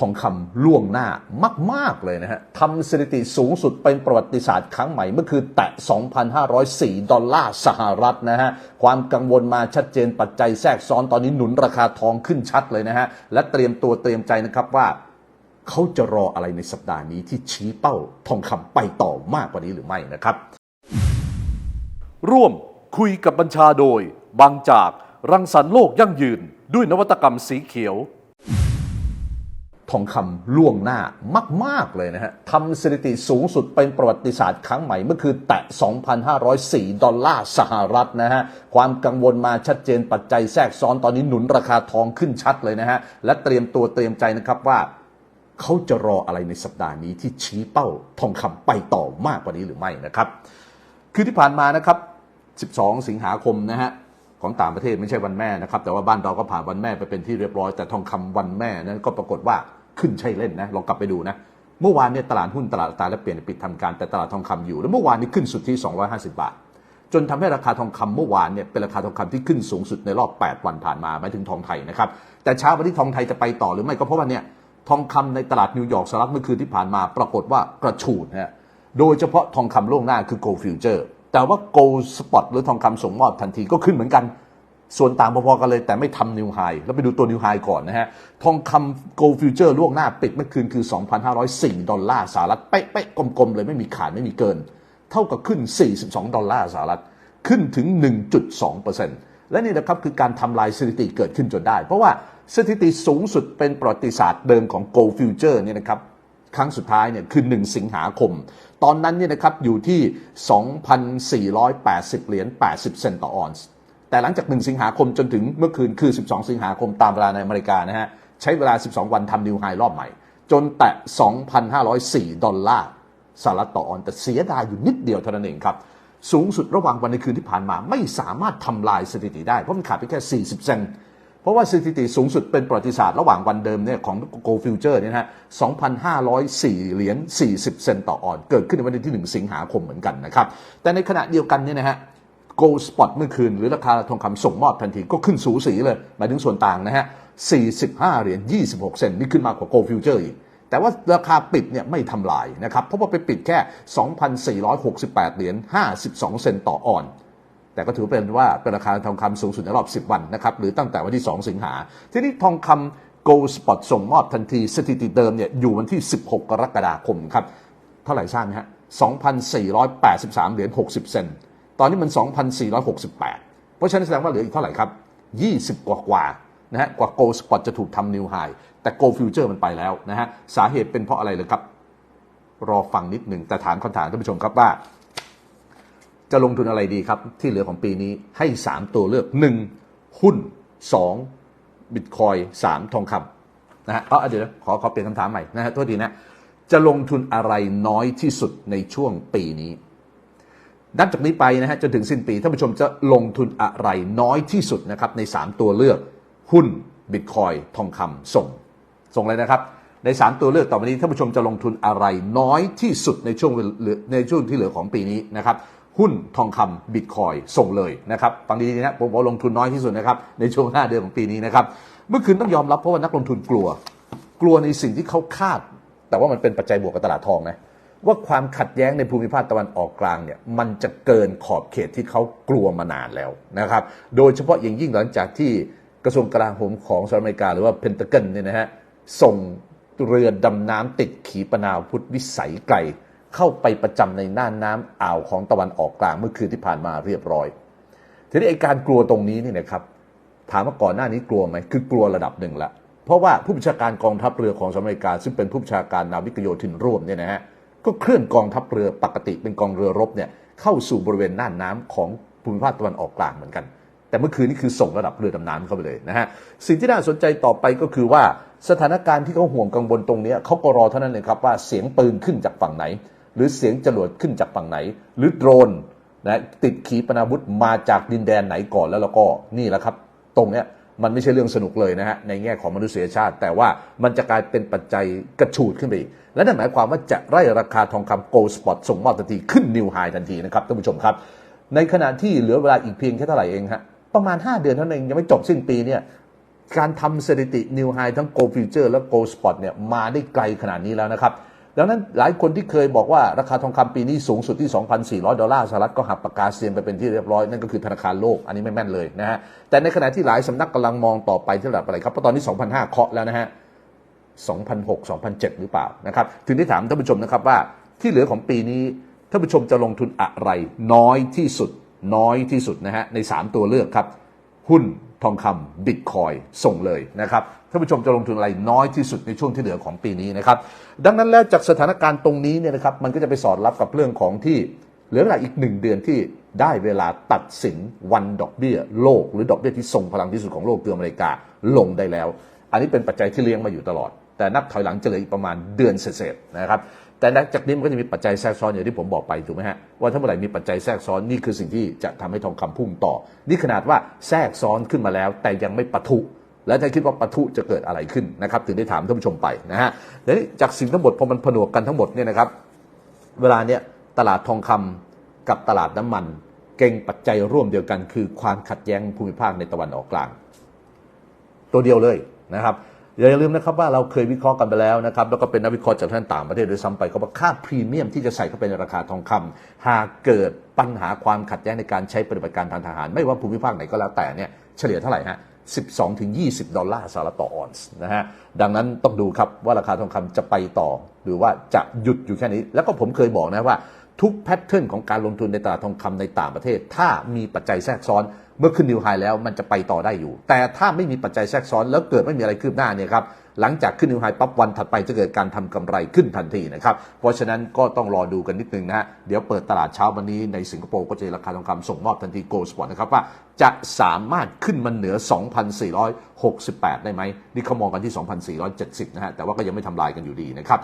ทองคำล่วงหน้ามาก ๆ เลยนะฮะทำสถิติสูงสุดเป็นประวัติศาสตร์ครั้งใหม่ เมื่อคืนแตะ 2,504 ดอลลาร์สหรัฐนะฮะ ความกังวลมาชัดเจนปัจจัยแทรกซ้อนตอนนี้หนุนราคาทองขึ้นชัดเลยนะฮะ และเตรียมตัวเตรียมใจนะครับว่าเขาจะรออะไรในสัปดาห์นี้ที่ชี้เป้าทองคำไปต่อมากกว่านี้หรือไม่นะครับ ร่วมคุยกับบัญชาโดย บางจากรังสรรค์โลกยั่งยืนด้วยนวัตกรรมสีเขียว ทองคำล่วงหน้ามาก ๆ เลยนะฮะทำสถิติสูงสุดเป็นประวัติศาสตร์ครั้งใหม่ เมื่อคืนแตะ 2,504 ดอลลาร์สหรัฐนะฮะ ความกังวลมาชัดเจนปัจจัยแทรกซ้อนตอนนี้หนุนราคาทองขึ้นชัดเลยนะฮะ และเตรียมตัวเตรียมใจนะครับว่าเขาจะรออะไรในสัปดาห์นี้ที่ชี้เป้าทองคำไปต่อมากกว่านี้หรือไม่นะครับ คือที่ผ่านมานะครับ 12 สิงหาคมนะฮะของต่างประเทศไม่ใช่วันแม่นะครับ แต่ว่าบ้านเราก็ผ่านวันแม่ไปเป็นที่เรียบร้อยแต่ทองคำวันแม่นั้นก็ปรากฏว่า ขึ้นใช่เล่นนะลองกลับไปดูนะเมื่อวานเนี่ยตลาดหุ้นตลาดตราแลกเปลี่ยนปิดทำการแต่ตลาดทองคำอยู่ แล้วเมื่อวานนี้ขึ้นสุดที่ 250 บาท จนทำให้ราคาทองคำเมื่อวานเนี่ยเป็นราคาทองคำที่ขึ้นสูงสุดในรอบ 8 วันผ่านมาหมายถึงทองไทยนะครับแต่เช้าวันที่ทองไทยจะไปต่อหรือไม่ก็เพราะว่าเนี่ยทองคำในตลาดนิวยอร์กสหรัฐเมื่อคืนที่ผ่านมาปรากฏว่ากระฉูดนะฮะโดยเฉพาะทองคำล่วงหน้าคือ gold future แต่ว่า gold spot หรือทองคำส่งมอบทันทีก็ขึ้นเหมือนกัน ส่วนต่างพอๆกันเลยแต่ไม่ทำนิวไฮแล้วไปดูตัวนิวไฮก่อนนะฮะ ทองคำ gold future ล่วงหน้าปิดเมื่อคืนคือ 2,504 ดอลลาร์สหรัฐ เป๊ะๆ กลมๆ เลยไม่มีขาดไม่มีเกิน เท่ากับขึ้น 42 ดอลลาร์สหรัฐ ขึ้นถึง 1.2%และนี่นะครับคือการทำลายสถิติเกิดขึ้นจนได้ เพราะว่าสถิติสูงสุดเป็นประวัติศาสตร์เดิมของ gold future เนี่ยนะครับครั้งสุดท้ายเนี่ยคือ 1 สิงหาคม ตอนนั้นเนี่ยนะครับอยู่ที่ 2,480 เหรียญ 80 เซนต์ต่อออนซ์ แต่หลังจาก 1 สิงหาคมจนถึงเมื่อคืนคือ 12 สิงหาคมตามเวลาในอเมริกานะฮะใช้เวลา 12 วันทำนิวไฮรอบใหม่ จนแตะ 2,504 ดอลลาร์สหรัฐต่อออนแต่เสียดายอยู่นิดเดียวเท่านั้นเองครับ สูงสุดระหว่างวันในคืนที่ผ่านมา ไม่สามารถทำลายสถิติได้เพราะมันขาดไปแค่ 40 เซนเพราะว่าสถิติสูงสุดเป็นประวัติศาสตร์ระหว่างวันเดิมเนี่ยของ Gold Future เนี่ยนะฮะ 2,504 เหรียญ 40 เซนต์ต่อออน เกิดขึ้นในวันที่ 1 สิงหาคมเหมือนกันนะครับ แต่ในขณะเดียวกันเนี่ยนะฮะ Gold Spot เมื่อคืน หรือราคาทองคำส่งมอบทันทีก็ขึ้นสูสีเลยหมายถึงส่วนต่างนะฮะ 45 เหรียญ 26 เซนต์นี่ขึ้นมากกว่า Gold Future อีก แต่ว่าราคาปิดเนี่ยไม่ทำลายนะครับ เพราะว่าไปปิดแค่ 2,468 เหรียญ 52 เซนต์ต่อออน แต่ก็ถือเป็นว่าเป็นราคาทองคำสูงสุดในรอบ 10 วันนะครับ หรือตั้งแต่วันที่ 2 สิงหา ทีนี้ทองคำ Gold Spot ส่งมอบทันทีสถิติเดิมเนี่ยอยู่วันที่ 16 กรกฎาคมครับ เท่าไหร่ทราบไหมฮะ 2,483 เหรียญ 60 เซนต์ ตอนนี้มัน 2,468 เพราะฉะนั้นแสดงว่าเหลืออีกเท่าไหร่ครับ 20 กว่ากว่านะฮะกว่า Gold Spot จะถูกทำนิวไฮแต่ Gold Future มันไปแล้วนะฮะสาเหตุเป็นเพราะอะไรเลยครับ รอฟังนิดหนึ่งแต่ถามคำถามท่านผู้ชมครับว่า จะลงทุนอะไรดีครับ ที่เหลือของปีนี้ให้ 3 ตัวเลือก 1. หุ้น 2. บิตคอย3ทองคำนะฮะเอาเดี๋ยวนะขอขอเปลี่ยนคำถามใหม่นะฮะโทษทีนะจะลงทุนอะไรน้อยที่สุดในช่วงปีนี้ นับจากนี้ไปนะฮะจนถึงสิ้นปีท่านผู้ชมจะลงทุนอะไรน้อยที่สุดนะครับใน 3 ตัวเลือก หุ้นบิตคอยทองคำส่ง ส่งเลยนะครับ ใน 3 ตัวเลือกต่อไปนี้ท่านผู้ชมจะลงทุนอะไรน้อยที่สุดในช่วงในช่วงที่เหลือของปีนี้นะครับหุ้นทองคำบิตคอยส่งเลยนะครับฟังดีๆนะผมบอกลงทุนน้อยที่สุดนะครับในช่วง 5 เดือนของปีนี้นะครับเมื่อคืนต้องยอมรับเพราะว่านักลงทุนกลัว กลัวในสิ่งที่เขาคาด แต่ว่ามันเป็นปัจจัยบวกกับตลาดทองนะ ว่าความขัดแย้งในภูมิภาคตะวันออกกลางเนี่ยมันจะเกินขอบเขตที่เขากลัวมานานแล้วนะครับ โดยเฉพาะอย่างยิ่งหลังจากที่กระทรวงกลาโหมของสหรัฐอเมริกาหรือว่าเพนตาเกนเนี่ยนะฮะส่งเรือดำน้ำติดขีปนาวุธวิสัยไกล เข้าไปประจำในน่านน้ำอ่าวของตะวันออกกลางเมื่อคืนที่ผ่านมาเรียบร้อย ทีนี้ไอการกลัวตรงนี้นี่นะครับถามว่าก่อนหน้านี้กลัวไหมคือกลัวระดับหนึ่งละเพราะว่าผู้บัญชาการกองทัพเรือของสหรัฐอเมริกาซึ่งเป็นผู้บัญชาการนาวิกโยธินร่วมเนี่ยนะฮะ ก็เคลื่อนกองทัพเรือปกติเป็นกองเรือรบเนี่ยเข้าสู่บริเวณน่านน้ำของภูมิภาคตะวันออกกลางเหมือนกัน แต่เมื่อคืนนี้คือส่งระดับเรือดำน้ำเข้าไปเลยนะฮะสิ่งที่น่าสนใจต่อไปก็คือว่าสถานการณ์ที่เขาห่วงกังวลตรงนี้เขาก็รอเท่านั้นเองครับว่าเสียงปืนขึ้นจากฝั่งไหน หรือเสียงจรวดขึ้นจากฝั่งไหน หรือโดรนนะติดขีปนาวุธมาจากดินแดนไหนก่อนแล้วเราก็นี่แหละครับ ตรงเนี้ย มันไม่ใช่เรื่องสนุกเลยนะฮะในแง่ของมนุษยชาติ แต่ว่ามันจะกลายเป็นปัจจัยกระฉูดขึ้นไปอีก และนั่นหมายความว่าจะไล่ราคาทองคำโกลสปอตส่งมอบทันทีขึ้นนิวไฮทันทีนะครับท่านผู้ชมครับ ในขณะที่เหลือเวลาอีกเพียงแค่เท่าไหร่เองฮะประมาณ 5 เดือนเท่านั้นเองยังไม่จบสิ้นปีเนี่ยการทำสถิตินิวไฮทั้ง Gold Future และ Gold Spot เนี่ยมาได้ไกลขนาดนี้แล้วนะครับ ดังนั้นหลายคนที่เคยบอกว่าราคาทองคำปีนี้สูงสุดที่ 2,400 ดอลลาร์สหรัฐก็หักปากกาเซียนไปเป็นที่เรียบร้อย นั่นก็คือธนาคารโลก อันนี้ไม่แม่นเลยนะฮะ แต่ในขณะที่หลายสำนักกำลังมองต่อไปที่ระดับอะไรครับ เพราะตอนนี้ 2,500 เคาะแล้วนะฮะ2006 2007หรือเปล่านะครับ ถึงได้ถามท่านผู้ชมนะครับว่าที่เหลือของปีนี้ท่านผู้ชมจะลงทุนอะไร น้อยที่สุด น้อยที่สุดนะฮะใน 3 ตัวเลือกครับ หุ้น ทองคำบิตคอยส่งเลยนะครับท่านผู้ชมจะลงทุนอะไรน้อยที่สุดในช่วงที่เหลือของปีนี้นะครับดังนั้นแล้วจากสถานการณ์ตรงนี้เนี่ยนะครับมันก็จะไปสอดรับกับเรื่องของที่เหลือเวลาอีกหนึ่งเดือนที่ได้เวลาตัดสินวันดอกเบี้ยโลก หรือดอกเบี้ยที่ทรงพลังที่สุดของโลกคืออเมริกาลงได้แล้ว อันนี้เป็นปัจจัยที่เลี้ยงมาอยู่ตลอด แต่นับถอยหลังจะเหลืออีกประมาณเดือนเศษๆนะครับ แต่หลังจากนี้มันก็จะมีปัจจัยแทรกซ้อนอย่างที่ผมบอกไปถูกไหมฮะว่าถ้าเมื่อไหร่มีปัจจัยแทรกซ้อนนี่คือสิ่งที่จะทำให้ทองคำพุ่งต่อ นี่ขนาดว่าแทรกซ้อนขึ้นมาแล้ว แต่ยังไม่ปะทุ แล้วถ้าคิดว่าปะทุจะเกิดอะไรขึ้นนะครับถึงได้ถามท่านผู้ชมไปนะฮะทีนี้จากสิ่งทั้งหมดพอมันผนวกกันทั้งหมดเนี่ยนะครับเวลาเนี้ยตลาดทองคำกับตลาดน้ำมัน เก่งปัจจัยร่วมเดียวกัน คือความขัดแย้งภูมิภาคในตะวันออกกลาง ตัวเดียวเลยนะครับ อย่าลืมนะครับว่าเราเคยวิเคราะห์กันไปแล้วนะครับแล้วก็เป็นนักวิเคราะห์จากท่านต่างประเทศด้วยซ้ำไปเขาบอกค่าพรีเมียมที่จะใส่เข้าไปในราคาทองคำหากเกิดปัญหาความขัดแย้งในการใช้ปฏิบัติการทางทหาร ไม่ว่าภูมิภาคไหนก็แล้วแต่เนี่ยเฉลี่ยเท่าไหร่ฮะ12ถึง20 ดอลลาร์สหรัฐต่อออนซ์นะฮะดังนั้นต้องดูครับว่าราคาทองคำจะไปต่อ หรือว่าจะหยุดอยู่แค่นี้ แล้วก็ผมเคยบอกนะว่า ทุกแพทเทิร์นของการลงทุนในตลาดทองคำในต่างประเทศ ถ้ามีปัจจัยแทรกซ้อน เมื่อขึ้นนิวไฮแล้วมันจะไปต่อได้อยู่ แต่ถ้าไม่มีปัจจัยแทรกซ้อน แล้วเกิดไม่มีอะไรคืบหน้าเนี่ยครับหลังจากขึ้นนิวไฮปั๊บวันถัดไปจะเกิดการทำกำไรขึ้นทันทีนะครับเพราะฉะนั้นก็ต้องรอดูกันนิดนึงนะฮะเดี๋ยวเปิดตลาดเช้าวันนี้ในสิงคโปร์ก็จะราคาทองคำส่งมอบทันทีโกลสปอร์ตนะครับว่าจะสามารถขึ้นมาเหนือ 2,468 ได้ไหมนี่เขามองกันที่ 2,470 นะฮะแต่ว่าก็ยังไม่ทำลายกันอยู่ดีนะครับ